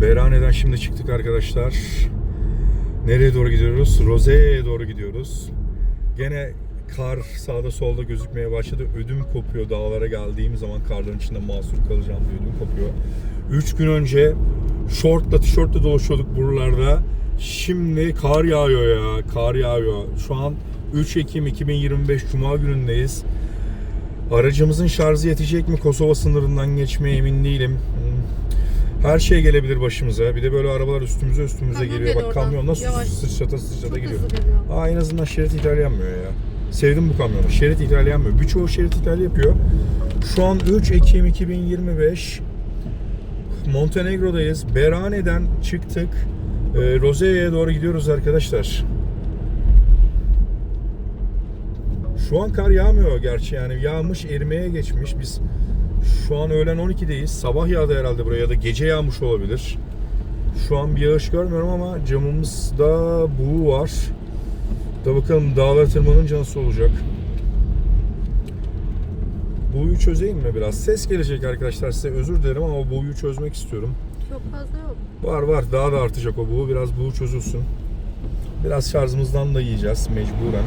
Berhane'den şimdi çıktık arkadaşlar. Nereye doğru gidiyoruz? Roze'ye doğru gidiyoruz. Gene kar sağda solda gözükmeye başladı. Ödüm kopuyor dağlara geldiğim zaman karların içinde mahsur kalacağım diye ödüm kopuyor. 3 gün önce şortla tişörtle dolaşıyorduk buralarda. Şimdi kar yağıyor ya. Kar yağıyor. Şu an 3 Ekim 2025 Cuma günündeyiz. Aracımızın şarjı yetecek mi Kosova sınırından geçmeye emin değilim. Her şey gelebilir başımıza. Bir de böyle arabalar üstümüze üstümüze Kamyon geliyor. Bak oradan. kamyon nasıl Yavaş. sıçrata sıçrata Çok hızlı geliyor. Aa, en azından şerit ihlali yapmıyor ya. Sevdim bu kamyonu. Şerit ihlali yapmıyor. Birçoğu şerit ihlali yapıyor. Şu an 3 Ekim 2025. Montenegro'dayız. Berane'den çıktık. Ee, Roze'ye doğru gidiyoruz arkadaşlar. Şu an kar yağmıyor gerçi yani yağmış erimeye geçmiş. Biz şu an öğlen 12'deyiz. Sabah yağdı herhalde buraya ya da gece yağmış olabilir. Şu an bir yağış görmüyorum ama camımızda buğu var. Da bakalım dağlara tırmanınca nasıl olacak. Buğuyu çözeyim mi biraz? Ses gelecek arkadaşlar size özür dilerim ama buğuyu çözmek istiyorum. Çok fazla yok. Var var daha da artacak o buğu. Biraz buğu çözülsün. Biraz şarjımızdan da yiyeceğiz mecburen.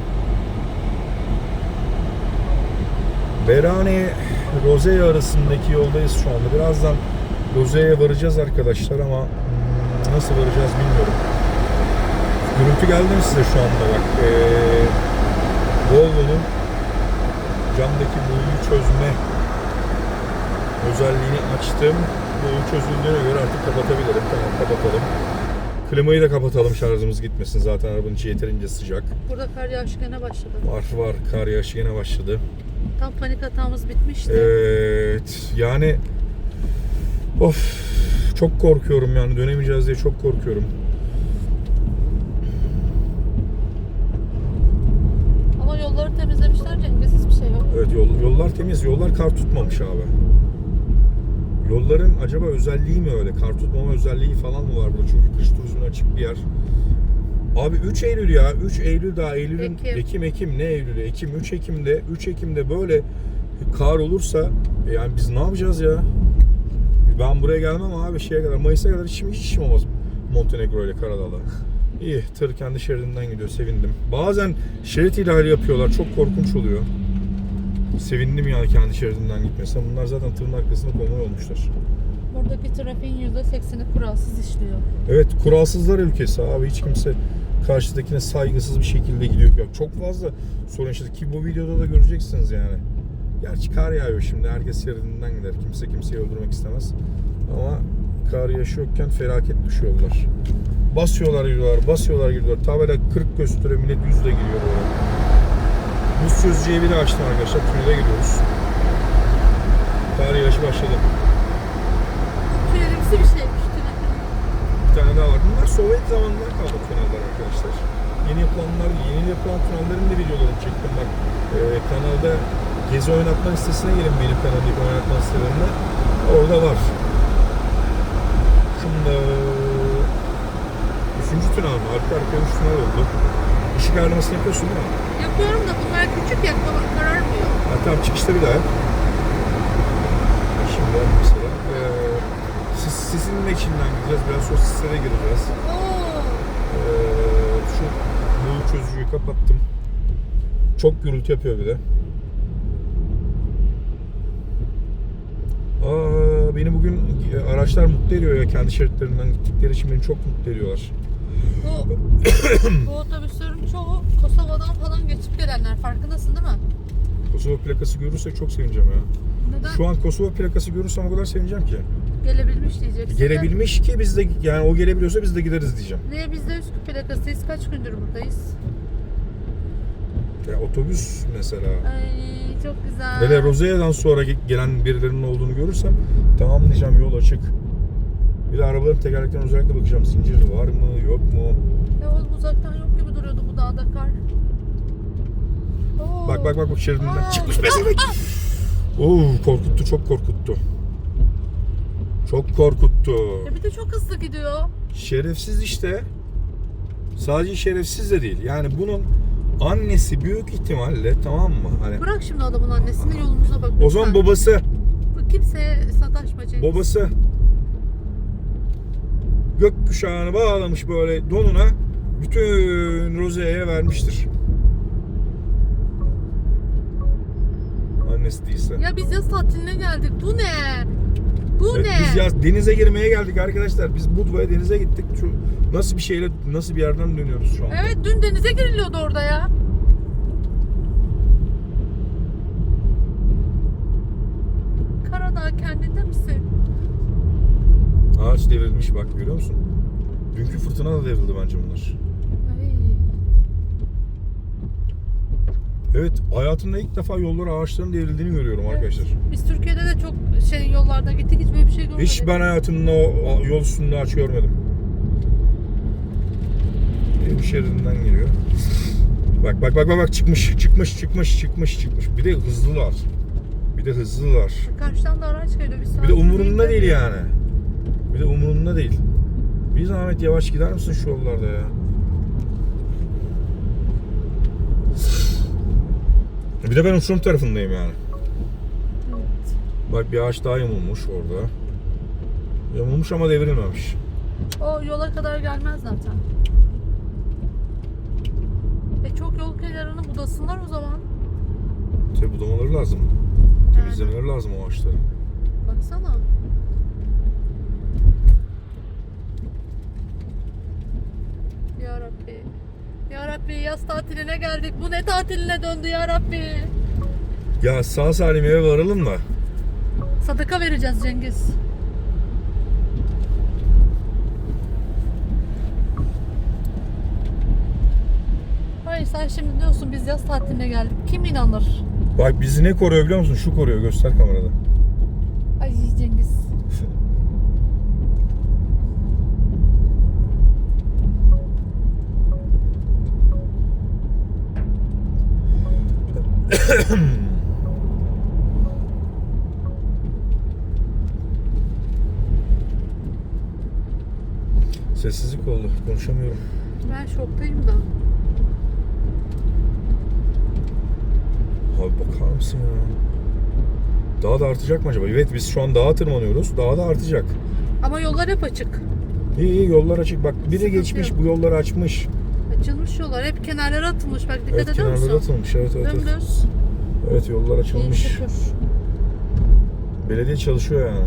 Berane Rozea arasındaki yoldayız şu anda. Birazdan Rozea'ya varacağız arkadaşlar ama hmm, nasıl varacağız bilmiyorum. Gürültü geldi mi size şu anda bak. Ee, Volvo'nun camdaki buğuyu çözme özelliğini açtım. Buğu çözüldüğüne göre artık kapatabilirim. Tamam kapatalım. Klimayı da kapatalım şarjımız gitmesin. Zaten arabanın içi yeterince sıcak. Burada kar yağışı gene başladı. Var var kar yağışı yine başladı. Tam panik hatamız bitmişti. Evet yani of çok korkuyorum yani dönemeyeceğiz diye çok korkuyorum. Ama yolları temizlemişler Cengiz hiçbir şey yok. Evet yol, yollar temiz yollar kar tutmamış abi. Yolların acaba özelliği mi öyle? Kar tutmama özelliği falan mı var burada? Çünkü kış turizmine açık bir yer. Abi 3 Eylül ya. 3 Eylül daha Eylül'ün Ekim. Ekim Ekim ne Eylül'ü? Ekim 3 Ekim'de 3 Ekim'de böyle kar olursa e yani biz ne yapacağız ya? Ben buraya gelmem abi şeye kadar Mayıs'a kadar hiç, hiç işim olmaz Montenegro ile Karadağ'la. İyi tır kendi şeridinden gidiyor sevindim. Bazen şerit ihlali yapıyorlar çok korkunç oluyor. Sevindim yani kendi şeridinden gitmesine. Bunlar zaten tırın arkasında konvoy olmuşlar. Buradaki trafiğin %80'i kuralsız işliyor. Evet kuralsızlar ülkesi abi hiç kimse karşıdakine saygısız bir şekilde gidiyor. Ya çok fazla sorun yaşadık ki bu videoda da göreceksiniz yani. Gerçi kar yağıyor şimdi herkes şeridinden gider. Kimse kimseyi öldürmek istemez. Ama kar yaşıyorken felaket düşüyorlar. Basıyorlar gidiyorlar, basıyorlar gidiyorlar. Tabela 40 gösteriyor, millet 100 de giriyor böyle. Buz çözücü evi de açtım arkadaşlar. Tünele gidiyoruz. Kar yağışı başladı. Tünelimsi bir şeymiş tünel. Bir tane daha var. Bunlar Sovyet zamanından kalma tüneller arkadaşlar. Yeni yapılanlar, yeni yapılan tünellerin de videolarını çektim bak. Ee, kanalda Gezi Oynatma listesine gelin benim kanaldaki oynatma listelerinde. Orada var. Şimdi üçüncü tünel mi? Arka arkaya üç tünel oldu. Işık ayarlamasını yapıyorsun değil mi? Yapıyorum da bunlar küçük ya kar- kararmıyor. Ha, tamam çıkışta bir daha yap. Şimdi mesela. Ee, sis, sizinle içinden gideceğiz. Biraz sonra sislere gireceğiz. Oo. Ee, şu bu çözücüyü kapattım. Çok gürültü yapıyor bir de. Aa, beni bugün araçlar mutlu ediyor ya kendi şeritlerinden gittikleri için beni çok mutlu ediyorlar. Bu, bu otobüslerin çoğu Kosova'dan falan geçip gelenler. Farkındasın değil mi? Kosova plakası görürsek çok sevineceğim ya. Neden? Şu an Kosova plakası görürsem o kadar sevineceğim ki. Gelebilmiş diyeceksin. Gelebilmiş ki biz de yani o gelebiliyorsa biz de gideriz diyeceğim. Niye biz de Üsküp plakasıyız? Kaç gündür buradayız? Ya otobüs mesela. Ay çok güzel. Böyle Rozea'dan sonra ge- gelen birilerinin olduğunu görürsem tamam diyeceğim yol açık. Bir de arabaların tekerleklerine özellikle bakacağım. Zincir var mı yok mu? Oğlum uzaktan yok gibi duruyordu bu dağda kar. Oo. Bak bak bak bak şeridinden Aa. çıkmış pezevenk. Oo korkuttu çok korkuttu. Çok korkuttu. Ya bir de çok hızlı gidiyor. Şerefsiz işte. Sadece şerefsiz de değil. Yani bunun annesi büyük ihtimalle tamam mı? Hani Bırak şimdi adamın annesini yolumuza bak. o zaman babası, Bu Kimseye sataşma Cengiz. babası gökkuşağını bağlamış böyle donuna bütün Rose'ye vermiştir. Annesi değilse. Ya biz yaz tatiline geldik. Bu ne? Bu Evet, ne? Biz ya denize girmeye geldik arkadaşlar. Biz Budva'ya denize gittik. Şu nasıl bir şeyle nasıl bir yerden dönüyoruz şu an? Evet dün denize giriliyordu orada ya. Karadağ kendinde misin? Ağaç devrilmiş bak görüyor musun? Dünkü fırtına da devrildi bence bunlar. Ay. Evet hayatımda ilk defa yollara ağaçların devrildiğini görüyorum Evet. arkadaşlar. Biz Türkiye'de de çok şey yollarda gittik hiç böyle bir şey görmedik. Hiç ben hayatımda yol üstünde ağaç görmedim. Bir şeridinden geliyor. Bak bak bak bak bak çıkmış çıkmış çıkmış çıkmış çıkmış. Bir de hızlılar. Bir de hızlılar. Karşıdan da araç geliyor. Bir, Bir de umurumda değil yani. Bir de umurumda değil. Bir zahmet yavaş gider misin şu yollarda ya? Bir de ben uçurum tarafındayım yani. Evet. Bak bir ağaç daha yamulmuş orada. Yamulmuş ama devrilmemiş. O yola kadar gelmez zaten. E çok yol kenarını budasınlar o zaman. Tabi budamaları lazım. Temizlemeleri lazım o ağaçları. Baksana. Ya Rabbi. Ya Rabbi yaz tatiline geldik. Bu ne tatiline döndü ya Rabbi? Ya sağ salim eve varalım da. Sadaka vereceğiz Cengiz. Hayır sen şimdi diyorsun biz yaz tatiline geldik. Kim inanır? Bak bizi ne koruyor biliyor musun? Şu koruyor göster kamerada. Sessizlik oldu. Konuşamıyorum. Ben şoktayım da. Abi bakar mısın ya? Daha da artacak mı acaba? Evet biz şu an dağa tırmanıyoruz. Daha da artacak. Ama yollar hep açık. İyi iyi yollar açık. Bak biri Sıkıntı geçmiş yok. bu yolları açmış. Açılmış yollar. Hep kenarlara atılmış. Bak dikkat Evet ediyor musun? kenarları atılmış. Evet evet. Evet, Dümdüz. evet yollar açılmış. Belediye çalışıyor yani.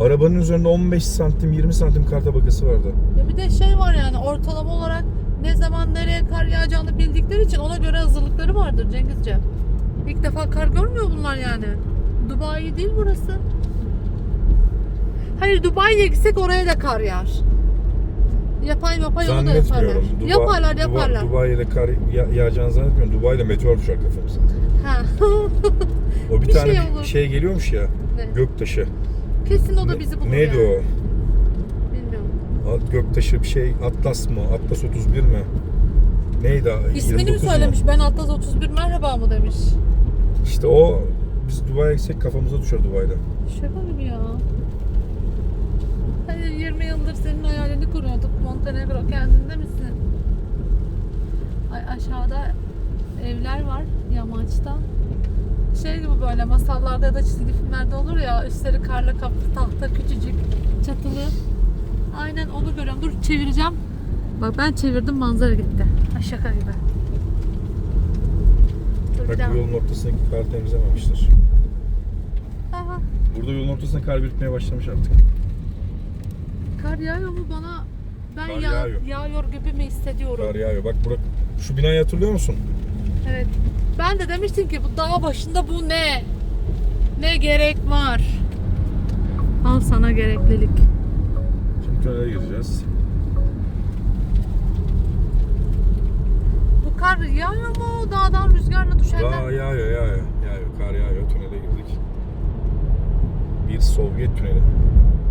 Arabanın üzerinde 15 santim 20 santim kar tabakası vardı. Ya bir de şey var yani ortalama olarak ne zaman nereye kar yağacağını bildikleri için ona göre hazırlıkları vardır Cengizce. İlk defa kar görmüyor bunlar yani. Dubai değil burası. Hayır Dubai'ye gitsek oraya da kar yağar. Yapay yapay onu da yaparlar. Zannetmiyorum. Duba- yaparlar Duba- yaparlar. Dubai'de kar ya- yağacağını zannetmiyorum. Dubai'de meteor düşer kafamıza. Ha. O bir, Bir tane şey olur. şey geliyormuş ya. Ne? Göktaşı. Kesin o da Ne- bizi bulur Neydi yani. o? Bilmiyorum. Göktaşı bir şey Atlas mı? Atlas 31 mi? Neydi? İsmini mi 29 mu? söylemiş? Ben Atlas 31 merhaba mı demiş. İşte o biz Dubai'ye gitsek kafamıza düşer Dubai'de. Şaka gibi ya. Hayır 20 yıldır senin hayalini kuruyorduk. Montenegro kendinde misin? Ay aşağıda evler var yamaçta. Şey gibi böyle masallarda ya da çizgi filmlerde olur ya üstleri karla kaplı tahta küçücük çatılı. Aynen onu görüyorum. Dur çevireceğim. Bak ben çevirdim manzara gitti. Ay şaka gibi. Dur Bak bu yolun ortasındaki kar temizlememişler. Aha, Burada yolun ortasında kar birikmeye başlamış artık. Kar yağıyor mu bana? Ben Kar yağ- yağıyor. yağıyor gibi mi hissediyorum? Kar yağıyor. Bak bura, şu binayı hatırlıyor musun? Evet. Ben de demiştim ki bu dağ başında bu ne? Ne gerek var? Al sana gereklilik. Şimdi tünele gireceğiz. Bu kar yağıyor mu? Dağdan rüzgarla düşenler. Daha yağıyor yağıyor. Yağıyor. Kar yağıyor. Tünele girdik. Bir Sovyet tüneli.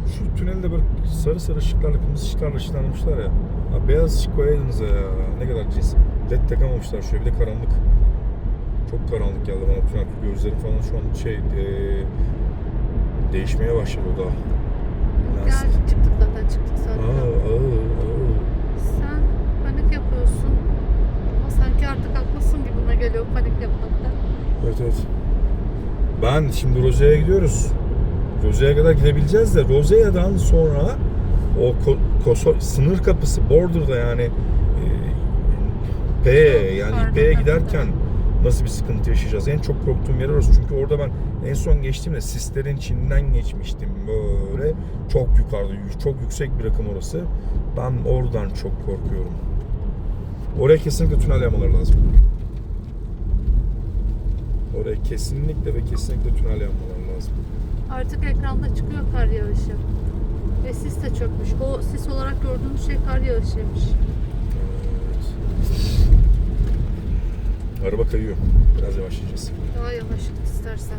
Şu tünelde böyle sarı sarı ışıklarla, kırmızı ışıklarla ışıklanmışlar ya. ya beyaz ışık koyaydınız ya. Ne kadar cins. Led takamamışlar şöyle. Bir de karanlık. Çok karanlık geldi bana tünel. Gözlerim falan şu an şey eee, değişmeye başladı o da. Gel çıktık zaten çıktık Aa, zaten. aa, aa. Sen panik yapıyorsun. Ama sanki artık haklısın gibime geliyor panik yapmakta. Evet evet. Ben şimdi Roze'ye gidiyoruz. Roze'ye kadar gidebileceğiz de Roze'ye'den sonra o ko- Koso- sınır kapısı border'da yani e, P yani İP'ye giderken nasıl bir sıkıntı yaşayacağız? En çok korktuğum yer orası. Çünkü orada ben en son geçtiğimde sislerin içinden geçmiştim böyle. Çok yukarıda, çok yüksek bir rakım orası. Ben oradan çok korkuyorum. Oraya kesinlikle tünel yapmaları lazım. Oraya kesinlikle ve kesinlikle tünel yapmaları. Artık ekranda çıkıyor kar yağışı. Ve sis de çökmüş. O sis olarak gördüğünüz şey kar yağışıymış. Araba kayıyor. Biraz yavaşlayacağız. Daha yavaş git istersen.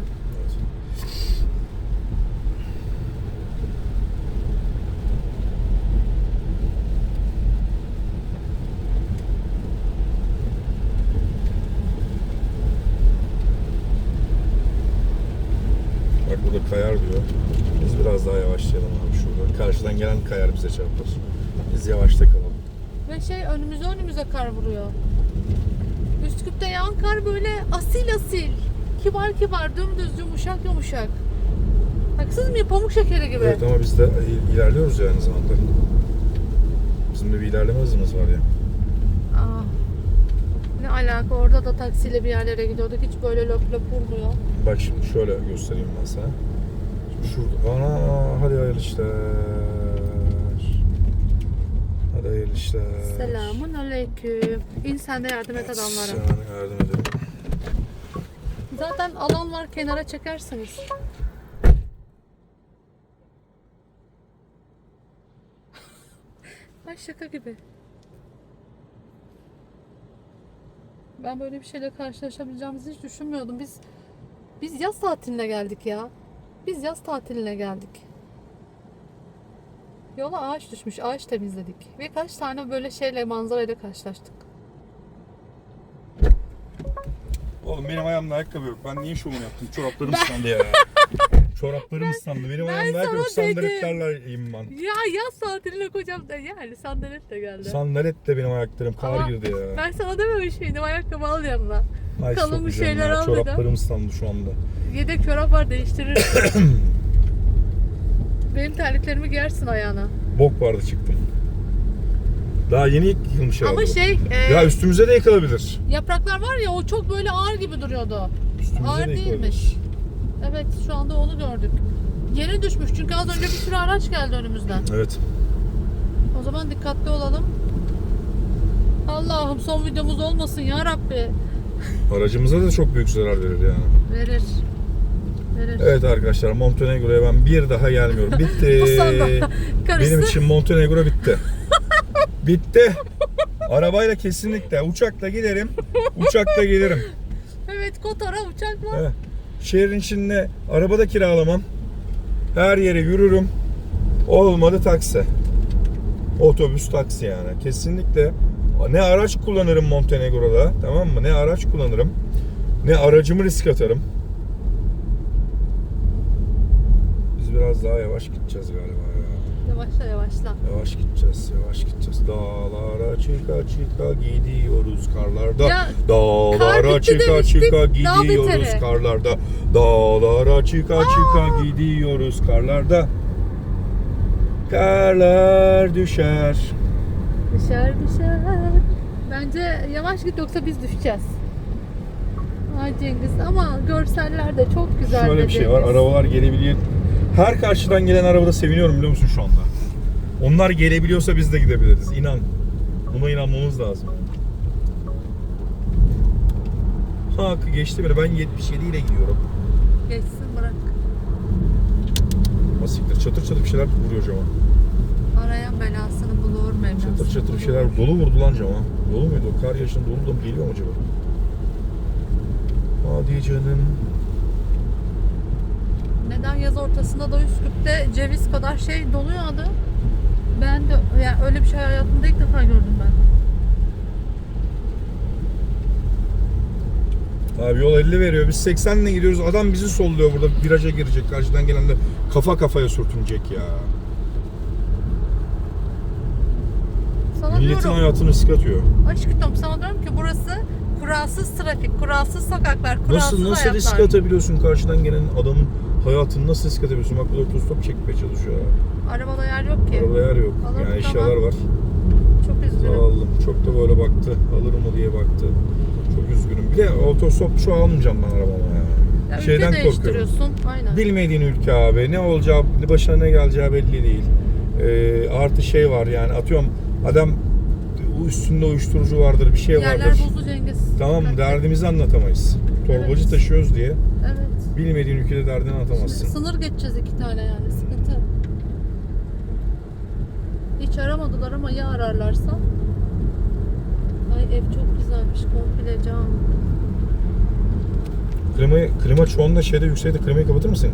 Evet. Bak burada kayar diyor. Biz biraz daha yavaşlayalım abi şurada. Karşıdan gelen kayar bize çarpar. Biz yavaşta kalalım. Ve şey önümüze önümüze kar vuruyor. Üsküp'te yağan kar böyle asil asil. Kibar kibar, dümdüz, yumuşak yumuşak. Haksız mıyım? Pamuk şekeri gibi. Evet ama biz de il- ilerliyoruz ya aynı zamanda. Bizim de bir ilerleme hızımız var ya. Aa, ne alaka orada da taksiyle bir yerlere gidiyorduk. Hiç böyle löp löp vurmuyor. Bak şimdi şöyle göstereyim ben sana. Şurada. Ana hadi hayırlı işler. Hadi hayırlı işler. Selamun aleyküm. İn sen de yardım et adamlara. Sana yardım edelim. Zaten alan var kenara çekersiniz. Ay şaka gibi. Ben böyle bir şeyle karşılaşabileceğimizi hiç düşünmüyordum. Biz biz yaz tatiline geldik ya. Biz yaz tatiline geldik. Yola ağaç düşmüş, ağaç temizledik. Ve kaç tane böyle şeyle manzarayla karşılaştık. Oğlum benim ayağımda ayakkabı yok. Ben niye şovunu yaptım? Çoraplarım ıslandı ya. Çoraplarım ıslandı. Benim ben ayağımda ayakkabı yok. sana dedim. Sandaletlerleyim ben. Ya yaz tatiline kocam da yani sandalet de geldi. Sandalet de benim ayaklarım. Kar Ama girdi ya. Ben sana dememiş miydim ayakkabı al yanına. Ay kalın bir sokacağım şeyler ya. al dedim. Çoraplarım ıslandı şu anda. Yedek çorap var değiştirir. Benim terliklerimi giyersin ayağına. Bok vardı çıktı. Daha yeni yıkılmış herhalde. Ama bu. şey e, Ya üstümüze de yıkılabilir. yapraklar var ya o çok böyle ağır gibi duruyordu. Üstümüze Ağır de değilmiş. Evet şu anda onu gördük. Yeni düşmüş çünkü az önce bir sürü araç geldi önümüzden. Evet. O zaman dikkatli olalım. Allah'ım son videomuz olmasın ya Rabbi. Aracımıza da çok büyük zarar verir yani. Verir. Verir. Evet arkadaşlar Montenegro'ya ben bir daha gelmiyorum. Bitti. Bu son karısı. Benim için Montenegro bitti. bitti. Arabayla kesinlikle. Uçakla giderim. Uçakla gelirim. Evet Kotor'a uçak var. Evet. Şehrin içinde arabada kiralamam. Her yere yürürüm. Olmadı taksi. Otobüs taksi yani. Kesinlikle ne araç kullanırım Montenegro'da tamam mı? Ne araç kullanırım. Ne aracımı risk atarım. Biz biraz daha yavaş gideceğiz galiba ya. Yavaşla yavaşla. Yavaş gideceğiz, yavaş gideceğiz. Dağlara çıka çıka gidiyoruz karlarda. Ya, Dağlara kar çıka demiştik, çıka gidiyoruz beteri. karlarda. Dağlara çıka çıka gidiyoruz karlarda. Karlar düşer. Düşer düşer. Bence yavaş git yoksa biz düşeceğiz. Ay Cengiz ama görseller de çok güzel. Şöyle bir şey var, Cengiz. arabalar gelebiliyor. Her karşıdan gelen arabada seviniyorum biliyor musun şu anda? Onlar gelebiliyorsa biz de gidebiliriz. İnan. Buna inanmamız lazım. Ha geçti beni. Ben 77 ile gidiyorum. Geçsin bırak. Asiktir çatır çatır bir şeyler vuruyor cama. Arayan belasını bulur mevlasını Çatır çatır bir şeyler dolu vurdu lan cama. Dolu muydu? Kar yaşında dolu da mı geliyor mu acaba? Hadi canım. Neden yaz ortasında da Üsküp'te ceviz kadar şey doluyordu? Ben de yani öyle bir şey hayatımda ilk defa gördüm ben. Abi yol 50 veriyor. Biz 80 ile gidiyoruz. Adam bizi solluyor burada. Viraja girecek. Karşıdan gelen de kafa kafaya sürtünecek ya. Sana Milletin diyorum. hayatını riske atıyor. Aşkım sana diyorum ki burası kuralsız trafik, kuralsız sokaklar, kuralsız Nasıl nasıl hayatlar. riske atabiliyorsun karşıdan gelen adamın hayatını nasıl risk atabiliyorsun? Bak bu da otostop çekmeye çalışıyor ya. Arabada yer yok ki. Arabada yer yok. Alır, yani eşyalar var. Çok üzgünüm. Aldım. Çok da böyle baktı. Alır mı diye baktı. Çok üzgünüm. Bir de otostop şu almayacağım ben arabama ya. Ya ülke Şeyden korkuyorum. değiştiriyorsun. Aynen. Bilmediğin ülke abi. Ne olacağı, başına ne geleceği belli değil. Ee, artı şey var yani atıyorum adam üstünde uyuşturucu vardır, bir şey Yerler vardır. buzlu Cengiz. Tamam? Dikkatli. Derdimizi anlatamayız. Torbacı Evet. taşıyoruz diye Evet. Bilmediğin ülkede derdini anlatamazsın. Sınır geçeceğiz iki tane yani sıkıntı. Hiç aramadılar ama ya ararlarsa? Ay ev çok güzelmiş komple cam. Klimayı, klima çoğunda şeyde yüksekte klimayı kapatır mısın?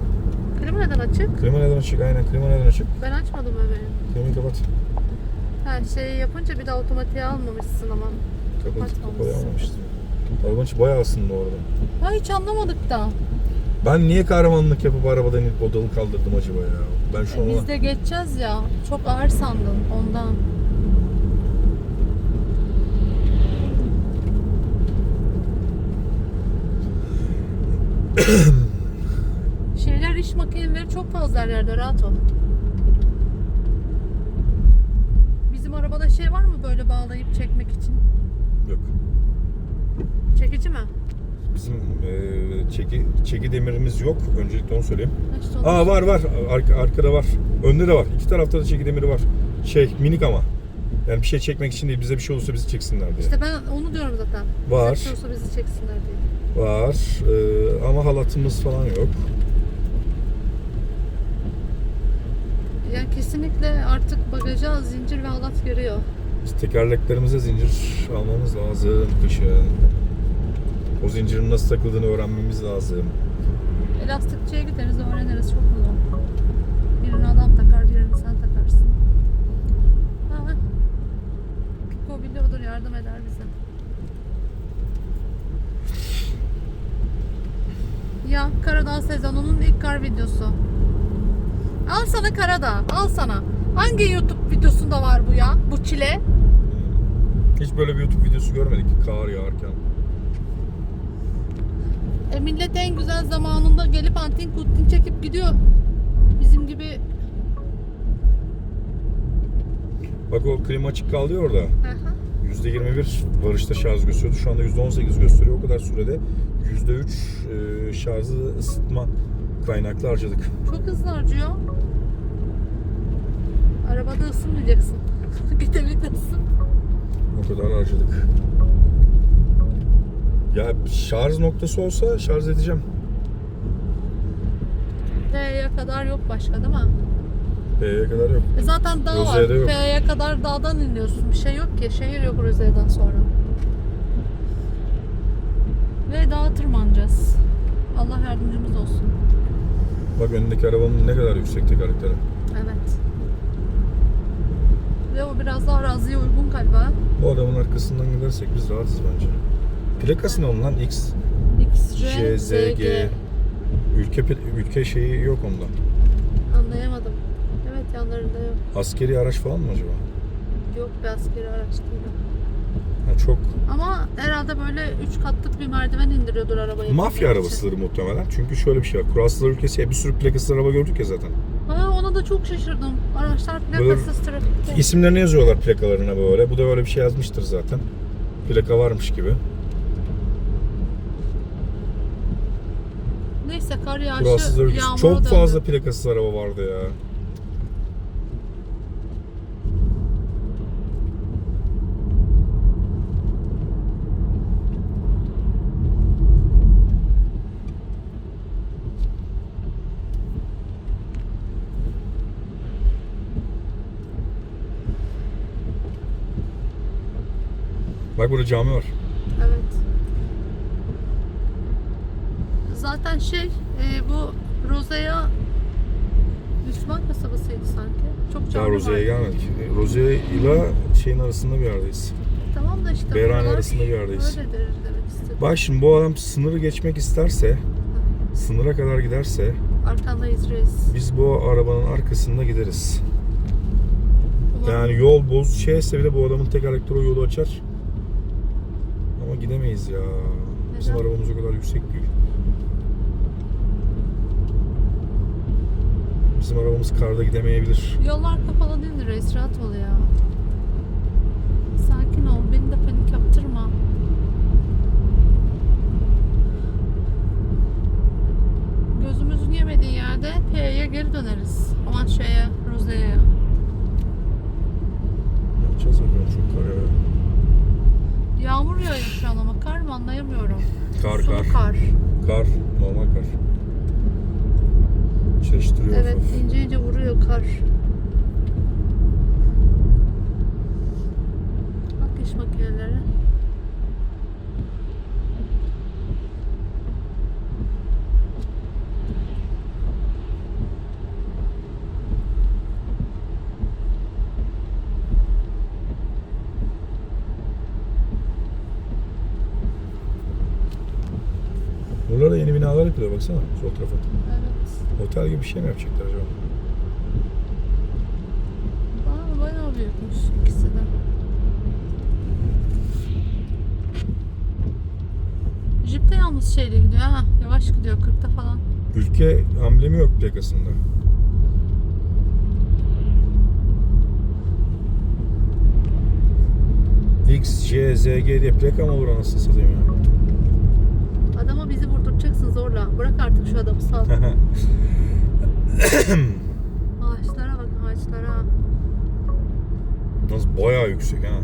Klima neden açık? Klima neden açık? Aynen klima neden açık? Ben açmadım bebeğim. Klimayı kapat. Ha şey yapınca bir de otomatiğe almamışsın ama. Kapat, Kapatmamışsın. kapalı almamıştım. Arabanın içi bayağı aslında orada. Ha hiç anlamadık da. Ben niye kahramanlık yapıp arabadan inip odalı kaldırdım acaba ya? Ben şu E, an biz de geçeceğiz ya. Çok ağır sandın ondan. Şeyler iş makineleri çok fazla her yerde rahat ol. Bizim arabada şey var mı böyle bağlayıp çekmek için? yok. Çekici mi? Bizim e, çeki, çeki demirimiz yok. Öncelikle onu söyleyeyim. İşte Aa var var. Arka, arkada var. Önde de var. İki tarafta da çeki demiri var. Şey minik ama. Yani bir şey çekmek için değil. Bize bir şey olursa bizi çeksinler diye. İşte ben onu diyorum zaten. Var. Bize bir şey olsa bizi çeksinler diye. Var. Ee, ama halatımız falan yok. Yani kesinlikle artık bagaja zincir ve halat giriyor. Biz tekerleklerimize zincir almamız lazım kışın. O zincirin nasıl takıldığını öğrenmemiz lazım. Elastikçiye gideriz öğreniriz çok güzel. Birini adam takar birini sen takarsın. Ha. Piko biliyordur yardım eder bize. Ya Karadağ sezonunun ilk kar videosu. Al sana Karadağ, al sana. Hangi YouTube videosunda var bu ya? Bu çile. Hiç böyle bir YouTube videosu görmedik kar yağarken. E millet en güzel zamanında gelip antin kuntin çekip gidiyor. Bizim gibi Bak o klima açık kaldı ya orada. Hı. %21 varışta şarj gösteriyordu. Şu anda %18 gösteriyor. O kadar sürede %3 e, şarjı ısıtma kaynaklı harcadık. Çok hızlı harcıyor. Arabada ısınmayacaksın. Gidebilirsin. O kadar harcadık. Ya şarj noktası olsa şarj edeceğim. P'ye kadar yok başka değil mi? P'ye kadar yok. E zaten dağ var. Rize'de yok. P'ye kadar dağdan iniyorsun. Bir şey yok ki. Şehir yok Rize'den sonra. Ve dağa tırmanacağız. Allah yardımcımız olsun. Bak önündeki arabanın ne kadar yüksek tekerlekleri. Evet. Ve o biraz daha araziye uygun galiba. O adamın arkasından gidersek biz rahatız bence. Plakası ne onun lan? X, X, J, J, Z, Z, G. G. Ülke, ülke şeyi yok onda. Anlayamadım. Evet yanlarında yok. Askeri araç falan mı acaba? Yok bir askeri araç değil. Ha, çok Ama herhalde böyle üç katlık bir merdiven indiriyordur arabayı. mafya binmek için. arabasıdır muhtemelen. Çünkü şöyle bir şey var. Kuraslılar ülkesi bir sürü plakasız araba gördük ya zaten. Ha, ona da çok şaşırdım. Araçlar plakasız trafikte. İsimlerini yazıyorlar plakalarına böyle. Bu da böyle bir şey yazmıştır zaten. Plaka varmış gibi. Kar yağışı ülkesi. yağmura Çok döndü. fazla plakasız araba vardı ya. Bak burada cami var. Evet. Zaten şey e, bu Roza'ya Müslüman kasabasıydı sanki. Çok Daha cami Roze'ye var. gelmedik. Roze ile şeyin arasında bir yerdeyiz. Tamam da işte Beyran buralar arasında bir yerdeyiz. Öyledir demek istedim. Bak şimdi bu adam sınırı geçmek isterse, sınıra kadar giderse Arkandayız reis. biz bu arabanın arkasında gideriz. Ulan Yani yol boz şeyse bile bu adamın tekerlekleri o yolu açar. Ama gidemeyiz ya. Bizim Neden? arabamız o kadar yüksek değil. Bizim arabamız karda gidemeyebilir. Yollar kapalı değildir reis rahat ol ya. Sakin ol beni de panik yaptırma. Gözümüzün yemediği yerde P'ye geri döneriz. Aman şeye, Roze'ye. Yapacağız bakalım çok kar ya. Yağmur yağıyor şu an ama kar mı anlayamıyorum. Kar Sulu kar. kar. Kar. Normal kar. Çeşitiriyor. Evet ince ince vuruyor kar. Bak iş makineleri. Buralarda yeni binalar yapılıyor baksana sol tarafa. Evet. Otel gibi bir şey mi yapacaklar acaba? Aa, bayağı büyükmüş ikisi de. Jeep de yalnız şeyle gidiyor ha. Yavaş gidiyor 40'ta falan. Ülke amblemi yok plakasında. X, Y, Z, G diye plaka mı olur anasını satayım ya? Adama bizi vurduracaksın zorla. Bırak artık şu adamı sal. ağaçlara bak ağaçlara. Nasıl bayağı yüksek ha.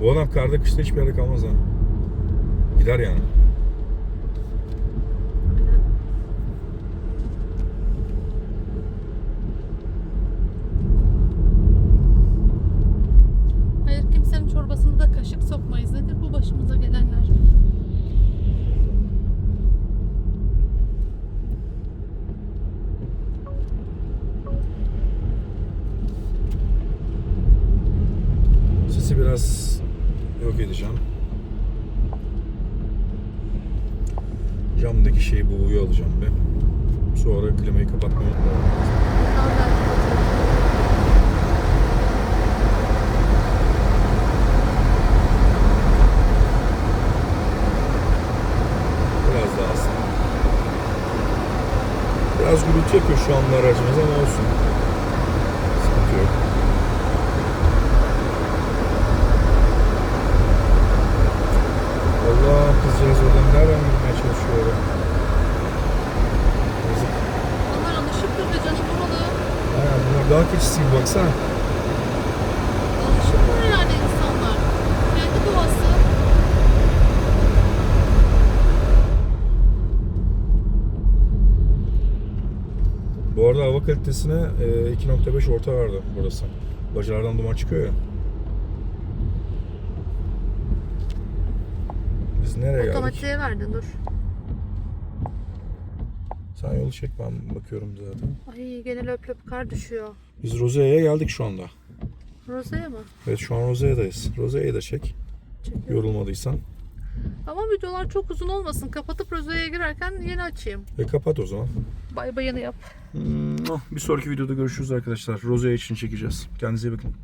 Bu adam karda kışta hiçbir yerde kalmaz ha. Gider yani. Aynen. Hayır kimsenin çorbasını da kaşık sokmayız. Nedir bu başımıza gelenler? Sesi biraz yok edeceğim. Camdaki şeyi buğuyu alacağım bir. Sonra klimayı kapatmayı. Biraz daha aslında. Biraz gürültü yapıyor şu anda aracımız ama olsun. Sıkıntı yok. Allah kızcağız oradan nereden girmeye çalışıyor oraya? Yazık. Onlar alışıktır be canım buralı. Aynen bunlar dağ keçisi gibi baksana. Alışıklar yani insanlar. Kendi doğası. Bu arada hava kalitesine e, 2.5 orta verdi burası. Bacalardan duman çıkıyor ya. Biz nereye geldik? Otomatiğe verdin dur. Sen yolu çek ben bakıyorum zaten. Ay gene löp löp kar düşüyor. Biz Rozea'ya geldik şu anda. Roze'ye mi? Evet şu an Rozea'dayız. Rozea'yı da çek. Çekiyorum. Yorulmadıysan. Ama videolar çok uzun olmasın. Kapatıp Roze'ye girerken yeni açayım. Ve kapat o zaman. Bay bayını yap. Bir sonraki videoda görüşürüz arkadaşlar. Rozea için çekeceğiz. Kendinize iyi bakın.